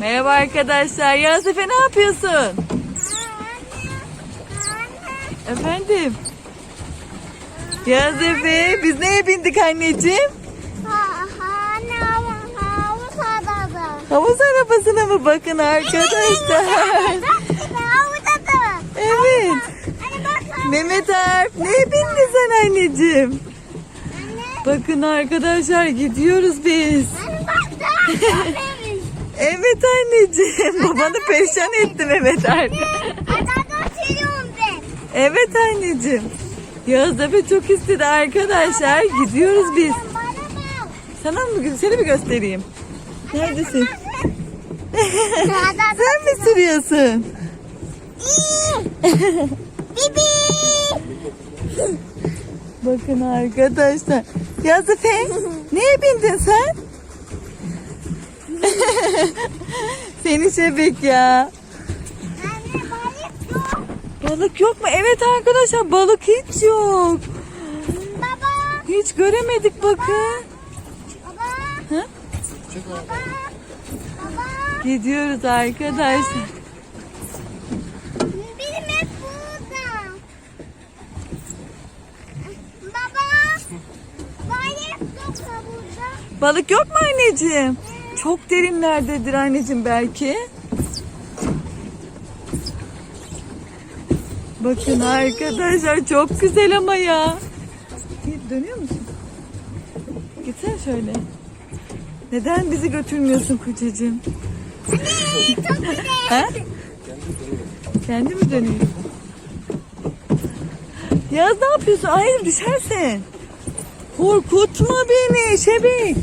Merhaba arkadaşlar. Yasefe ne yapıyorsun? Efendim? Yasefe biz neye bindik anneciğim? Havuz arabasına mı bakın arkadaşlar? Evet. Mehmet Alp neye bindin sen anneciğim? Bakın arkadaşlar gidiyoruz biz. Evet anneciğim. Babanı perişan etti Mehmet Alp. Evet anneciğim. Yasefe çok istedi arkadaşlar. Gidiyoruz biz. Sana mı seni mi göstereyim? Neredesin? Sen mi sürüyorsun? Bibi. Bakın arkadaşlar. Yasefe neye bindin sen? Seni şebek ya. Anne balık yok. Balık yok mu? Evet arkadaşlar balık hiç yok. Baba. Hiç göremedik bakın. Baba. Baba. Baba. Gidiyoruz arkadaşlar. Baba. Balık yok mu burada? Balık yok mu anneciğim? Çok derinlerdedir anneciğim belki. Bakın arkadaşlar çok güzel ama ya. Dönüyor musun? Gitsene şöyle. Neden bizi götürmüyorsun kocacığım? Çok güzel. Kendi mi dönüyor? Yaz ne yapıyorsun? Hayır düşersin. Korkutma beni şebek.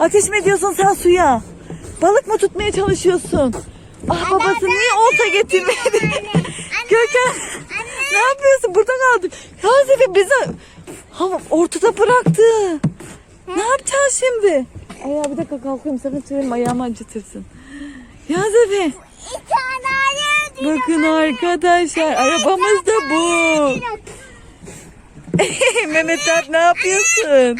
Ateş mi ediyorsun sen suya? Balık mı tutmaya çalışıyorsun? Ah babası niye olta getirmedi? Gökhan ne yapıyorsun? Burada kaldık. Yasefe bizi ortada bıraktı. Ne yapacağız şimdi? Ay ya bir dakika kalkıyorum sakın çevirme ayağımı acıtırsın. Ödüyorum. bakın arkadaşlar arabamız da bu. Mehmet ne yapıyorsun?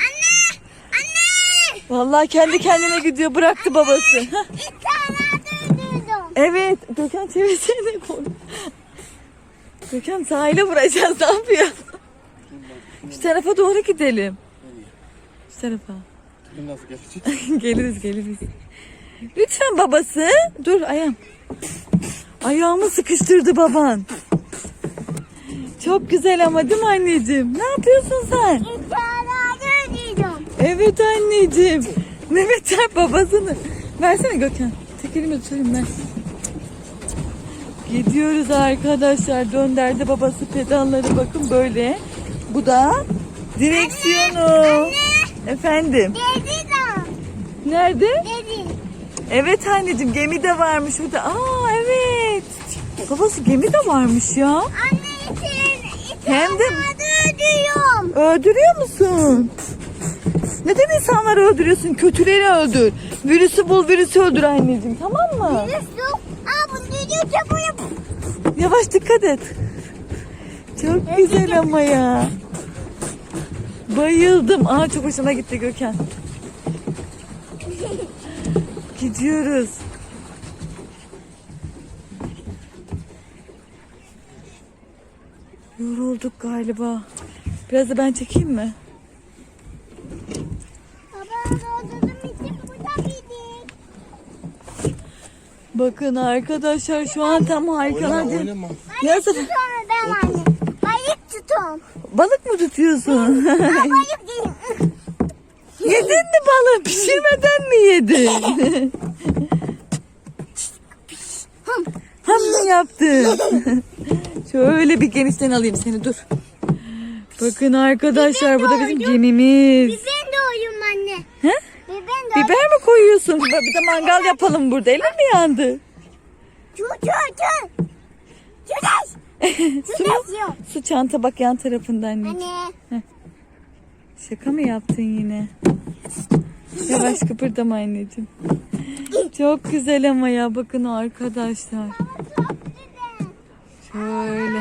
Vallahi kendi kendine gidiyor bıraktı babası. İki tane evet Gökhan çevirsene konu. Gökhan sahile vuracağız ne yapıyor? Şu tarafa doğru gidelim. Şu tarafa. Nasıl gelecek? geliriz geliriz. Lütfen babası. Dur ayağım. Ayağımı sıkıştırdı baban. Çok güzel ama değil mi anneciğim? Ne yapıyorsun sen? İki. Evet anneciğim. Mehmet Alp babasını. Versene Gökhan. Tekerimi tutayım ben. Gidiyoruz arkadaşlar. Dönderdi babası pedalları bakın böyle. Bu da direksiyonu. Efendim. Dedi de. Nerede? Dedi. Evet anneciğim gemi de varmış burada. Aa evet. Babası gemi de varmış ya. Anne iki, iki Hem de- tane ödüyorum. Öldürüyor musun? Neden insanları öldürüyorsun? Kötüleri öldür. Virüsü bul, virüsü öldür anneciğim. Tamam mı? Yusuf. Aa bunu diyor çabuk. Yavaş dikkat et. Çok güzel ama ya. Bayıldım. Aa çok hoşuma gitti Gökhan. Gidiyoruz. Yorulduk galiba. Biraz da ben çekeyim mi? Baba öldürdüm için burada mıydık? Bakın arkadaşlar şu an tam harikalar. Oynama oynama. Yazık. Tutuyorum ben anne. Balık tutuyorum. Balık mı tutuyorsun? Balık değil. yedin mi balığı? Pişirmeden mi yedin? Ham mı yaptın? Şöyle bir genişten alayım seni dur. Bakın arkadaşlar bu da bizim gemimiz. Ben de oyum anne. He? Ben de Biber mi koyuyorsun? Bir de mangal yapalım burada. Elin mi yandı? Su. Su çanta bak yan tarafında anne. Anne. Şaka mı yaptın yine? Yavaş kıpırdama anneciğim. Çok güzel ama ya bakın arkadaşlar. Şöyle.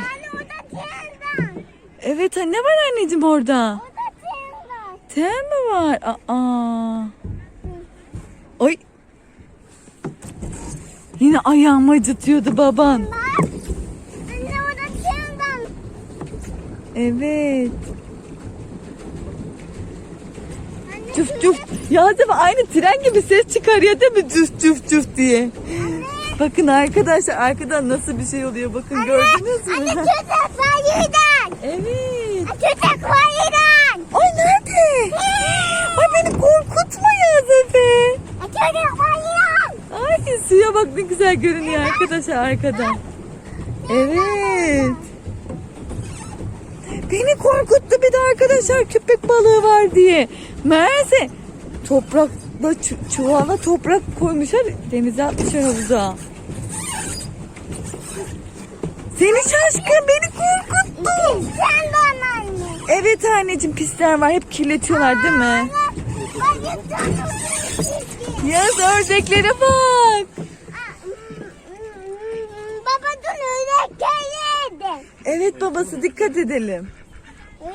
Evet ne var anneciğim orada? Orada tren var. Ten mi var? Aa. Oy Yine ayağımı acıtıyordu baban. Bak. Anne orada çıldan. Evet. Anne Cüf cüf. Ya değil mi? Aynı tren gibi ses çıkarıyor değil mi? Cüf cüf cüf diye. Bakın arkadaşlar arkadan nasıl bir şey oluyor. Bakın gördünüz Anne mü? köpek bayıdan. Evet. Köpek bayıdan. Ay nerede? Ay beni korkutma ya Zefe. Köpek bayıdan. Ay suya bak ne güzel görünüyor arkadaşlar arkadan. Evet. Beni korkuttu bir de arkadaşlar köpek balığı var diye. Meğerse toprakla çu- çuvala toprak koymuşlar denize atmışlar havuza. Seni şaşkın beni korkuttu. Sen onu anne. Evet anneciğim pisler var hep kirletiyorlar değil mi? Yaz ördeklere bak. Baba dün öyle geldi. Evet babası dikkat edelim.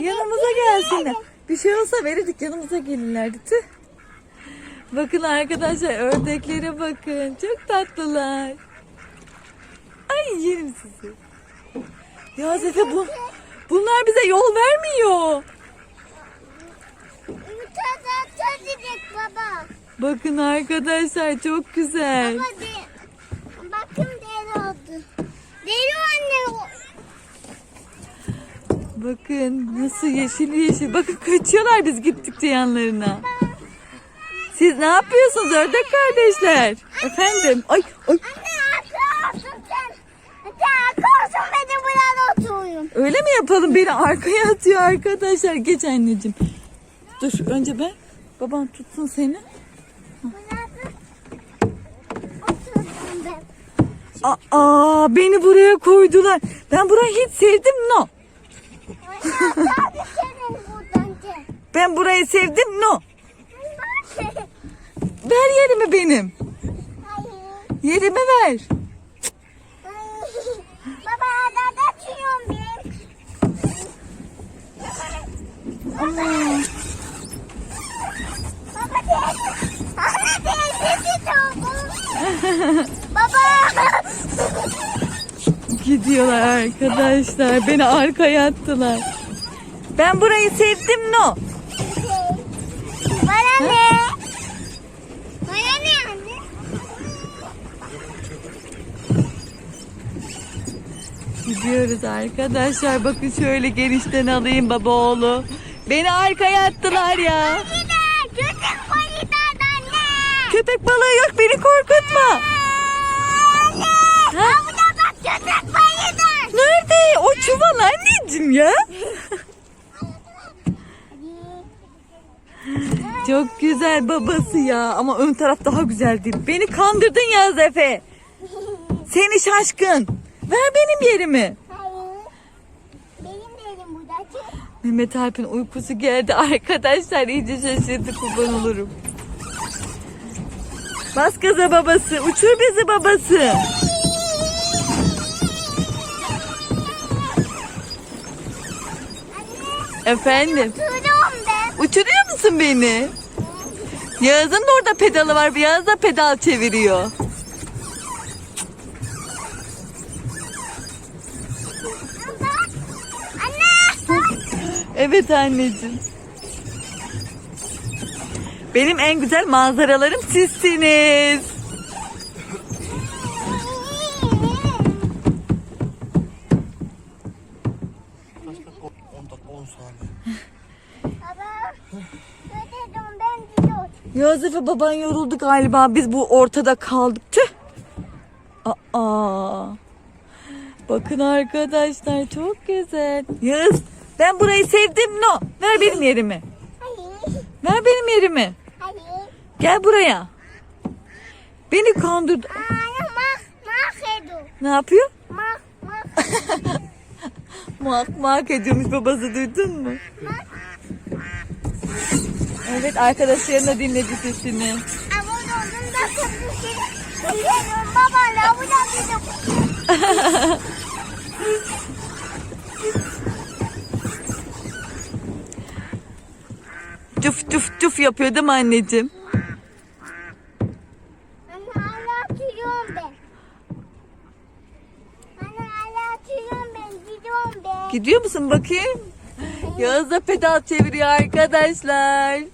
Yanımıza gelsinler. Bir şey olsa verirdik yanımıza gelirlerdi. Tüh. Bakın arkadaşlar ördeklere bakın. Çok tatlılar. Ay yerim sizi. Ya Zefe bu, bunlar bize yol vermiyor. Tada çözecek baba. Bakın arkadaşlar çok güzel. Baba de, bakın deri oldu. Deri anne. o- Bakın nasıl yeşil yeşil. Bakın kaçıyorlar biz gittikçe yanlarına. Siz ne yapıyorsunuz ördek kardeşler? Efendim? Ay, ay. Anne sen. Sen olsun beni burada oturuyum. Öyle mi yapalım? Beni arkaya atıyor arkadaşlar. Geç anneciğim. Dur önce ben. Baban tutsun seni. Burada oturdum ben. Aa beni buraya koydular. Ben burayı hiç sevdim no. Ben burayı sevdim no. Ver yerimi benim. Hayır. Yerimi ver. Baba ada açıyorum ben. Baba teyze. Anne teyzesi oldu. Baba. Gidiyorlar arkadaşlar. Beni arkaya attılar. Ben burayı sevdim no. Bana ne? Bana ne anne? Gidiyoruz arkadaşlar. Bakın şöyle genişten alayım baba oğlu. Beni arkaya attılar ya. Köpek balığı yok beni korkutma. Anne. Ha? Çuval anneciğim ya. Çok güzel babası ya. Ama ön taraf daha güzeldi. Beni kandırdın ya Zefe. Seni şaşkın. Ver benim yerimi. Mehmet Alp'in uykusu geldi arkadaşlar. iyice şaşırdı kurban olurum. Bas gaza babası. Uçur bizi babası. Efendim. Tutuyorum ben. Uçuruyor musun beni? Yağız'ın da orada pedalı var. Yağız da pedal çeviriyor. Anne. Evet anneciğim. Benim en güzel manzaralarım sizsiniz. Yosef'e baban yoruldu galiba. Biz bu ortada kaldık. Tüh. Aa. Bakın arkadaşlar çok güzel. Yağız ben burayı sevdim no. Ver benim yerimi. Ver benim yerimi. Gel buraya. Beni kandırdı. Ne yapıyor? Mak mak Mak mak ediyormuş babası duydun mu? mak. Evet arkadaşlarına dinledi sesini. Cuf cuf cuf yapıyor değil mi anneciğim? Gidiyor musun bakayım? Yağız da pedal çeviriyor arkadaşlar.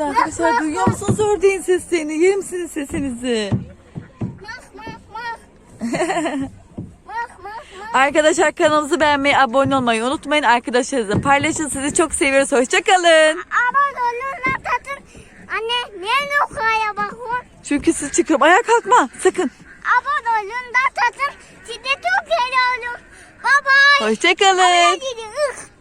Bakın arkadaşlar duyuyor musunuz ördeğin seslerini? Yer misiniz sesinizi? Arkadaşlar kanalımızı beğenmeyi, abone olmayı unutmayın. Arkadaşlarınızla paylaşın. Sizi çok seviyoruz. Hoşçakalın. Ama dolunlar tatın. Anne niye yukarıya bakıyorsun? Çünkü siz çıkıyorum. Ayağa kalkma. Sakın. Ama dolunlar tatın. Size çok olsun. Bye bye. Hoşçakalın. Ih.